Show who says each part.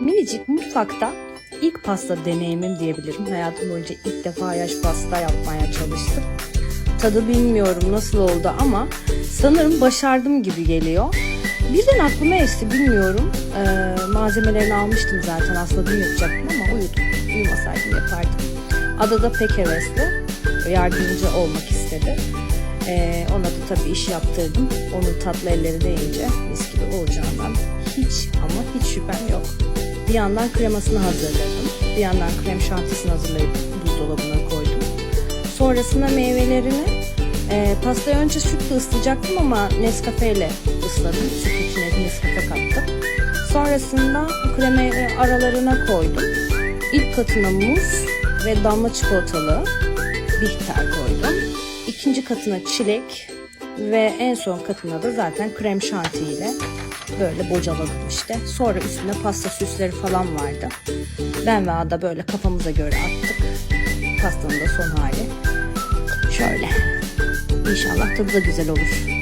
Speaker 1: Minicik mutfakta ilk pasta deneyimim diyebilirim. Hayatım boyunca ilk defa yaş pasta yapmaya çalıştım. Tadı bilmiyorum nasıl oldu ama sanırım başardım gibi geliyor. Birden aklıma esti bilmiyorum. Ee, malzemelerini almıştım zaten aslında dün yapacaktım ama uyudum. Uyumasaydım yapardım. Ada da pek hevesli. Yardımcı olmak istedi. Ee, ona da tabii iş yaptırdım. Onun tatlı elleri deyince mis gibi olacağından hiç ama hiç şüphem yok. Bir yandan kremasını hazırladım. Bir yandan krem şantisini hazırlayıp buzdolabına koydum. Sonrasında meyvelerini e, pastayı önce sütle ıslayacaktım ama Nescafe ile ısladım. Süt içine Nescafe kattım. Sonrasında kremayı aralarına koydum. İlk katına muz ve damla çikolatalı bitter koydum. İkinci katına çilek ve en son katına da zaten krem şanti ile böyle bocaladım işte. Sonra üstüne pasta süsleri falan vardı. Ben ve Ada böyle kafamıza göre attık. Pastanın da son hali. Şöyle. İnşallah tadı da güzel olur.